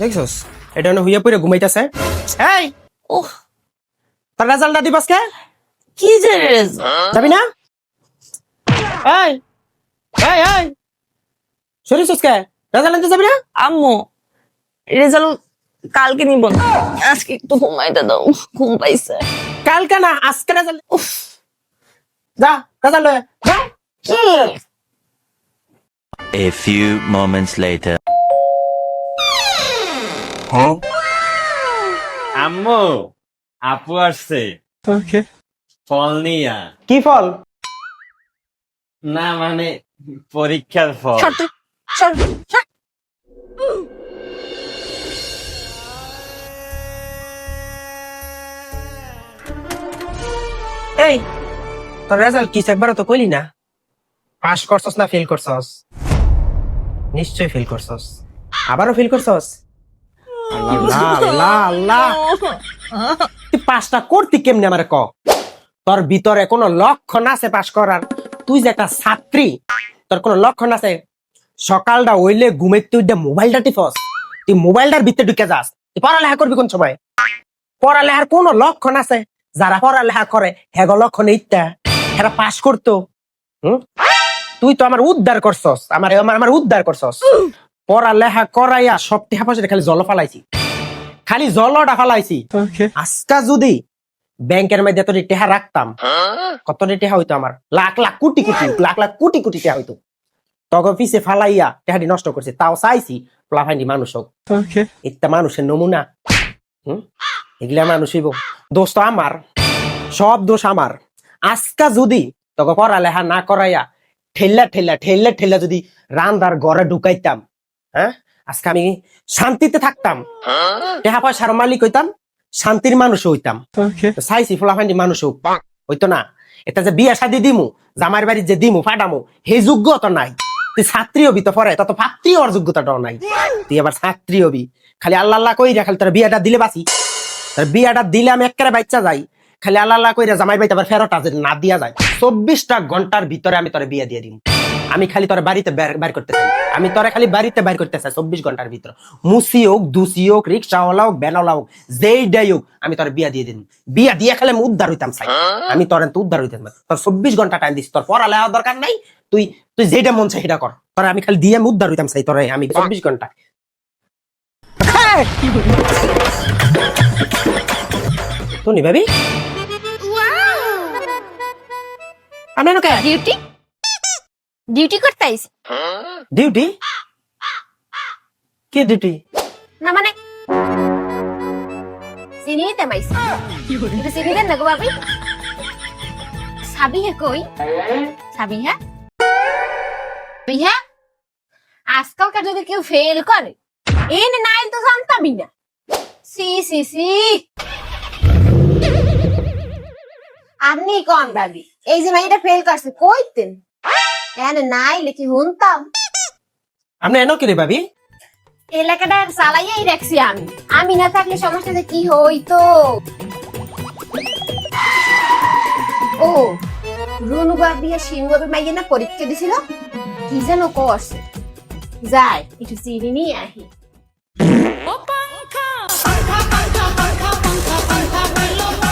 দেখছস এটা না হুইয়া পড়ে ঘুমাইতেছে। এই ওহ। তার রেজাল্টটা দিবাস কে কি যে রেজাল্ট যাবি না? এই এই এই সরিছস কে রেজাল্ট আনতে যাবি না? আম্মু রেজাল্ট কালকে নিব না। আজকে একটু ঘুমাইতে দাও ঘুম পাইছে। কালকে না আজকে রেজাল্ট উফ। যা রেজাল্ট লয়ে যা। কি? A few moments later. আম্মু আপু আসছে। ফল নিয়া। কি ফল? না মানে পরীক্ষার ফল। এই তোর রেজাল্ট কি একবারও তো কইলি না। পাস করছস না ফেল করছস? নিশ্চয় ফিল করছস। আবারও ফেল করছস? আল্লাহ আল্লাহ আল্লাহ। তুই করতি কেমনে আমারে ক? তোর ভিতরে কোনো লক্ষণ আছে পাস করার? তুই যে একটা ছাত্রী তোর কোনো লক্ষণ আছে? সকালটা হইলে ঘুমাইতে উঠে মোবাইলটা টিপস তুই মোবাইলটার ভিতরে ঢুকে যাস। তুই পড়ালেখা করবি কোন সময়? পড়ালেখার কোনো লক্ষণ আছে? যারা পড়ালেখা করে হেগ লক্ষণ ইত্যা হেরা পাশ করতো। হুম? তুই তো আমার উদ্ধার করছস আমার আমার উদ্ধার করছস। পড়ালেখা করাইয়া সব টেহা পয়সা খালি জল ফালাইছি। খালি জলটা ফালাইছি। আজকা যদি ব্যাংকের মধ্যে এত টেহা রাখতাম কত টেহা হইতো আমার? লাখ লাখ কোটি কোটি লাখ লাখ কোটি কোটি টেহা হইতো। তখন পিছে ফালাইয়া টেহাটি নষ্ট করছে তাও চাইছি প্লাফাইনি মানুষ হোক। একটা মানুষের নমুনা হুম? এগুলা মানুষ হইব। দোষ তো আমার সব দোষ আমার। আজকা যদি তোকে পড়ালেখা না করাইয়া ঠেল্লা ঠেল্লা ঠেল্লা ঠেল্লা যদি রান্দার ঘরে ঢুকাইতাম হ্যাঁ? আজকে আমি শান্তিতে থাকতাম। টেহা পয়সার মালিক হইতাম শান্তির মানুষ হইতাম। তো চাইছি ফলাফান্ডি মানুষ হোক হইতো না? এটা যে বিয়া শাদি দিমু জামার বাড়ি যে দিমু ফাটামু সেই যোগ্যতা নাই। তুই ছাত্রী হবি তো পরে তত পাত্রী হওয়ার যোগ্যতাটাও নাই। তুই আবার ছাত্রী হবি। খালি আল্লাহ আল্লাহ কই খালি তোর বিয়াটা দিলে বাঁচি। তোর বিয়াটা দিলে আমি একেবারে বাচ্চা যাই। খালি আল্লাহ কইরা জামাই বাইতে আবার ফেরত আছে না দিয়া যায়। চব্বিশটা ঘণ্টার ভিতরে আমি তোর বিয়া দিয়ে দিম। আমি খালি তোর বাড়িতে বের- করতে চাই আমি তোরে খালি বাড়িতে বের করতে চাই চব্বিশ ঘণ্টার ভিতরে। মুসি হোক দুসি হোক রিক্সাওয়ালা হোক ব্যানওয়ালা হোক যেই ডাই হোক আমি তোর বিয়া দিয়ে দিন বিয়া দিয়ে খালি আমি উদ্ধার হইতাম চাই আমি তোর তো উদ্ধার হইতাম। তোর চব্বিশ ঘণ্টা টাইম দিস তোর পড়ালেখা দরকার নাই। তুই তুই যেটা মন চাই সেটা কর। তোর আমি খালি দিয়ে আমি উদ্ধার হইতাম চাই তোর আমি চব্বিশ ঘণ্টা টনি ভাবি? আপনার কে ডিউটি ডিউটি করতে আইছি ডিউটি কি ডিউটি না মানে চিনি নিতে মাইছি চিনি দেন না গো বাবি। সাবি হে কই? সাবি হ্যাঁ সাবি হ্যাঁ আজকালকার যদি কেউ ফেল করে এই নাইল তো জানতামই না। C C C. আপনি কম ভাবি এই যে মেয়েটা ফেল করছে কইতেন এনে নাই লিখি হুনতাম আপনি এনো কি রে ভাবি এলাকাটা চালাইয়াই রাখছি আমি আমি না থাকলে সমস্যাতে কি হইতো ও রুনু বাদ দিয়ে শিনু মাইয়ে না পরীক্ষা দিছিল কি যেন করছে যাই একটু চিনি নিয়ে আহি ও পাঙ্খা পাঙ্খা পাঙ্খা পাঙ্খা পাঙ্খা পাঙ্খা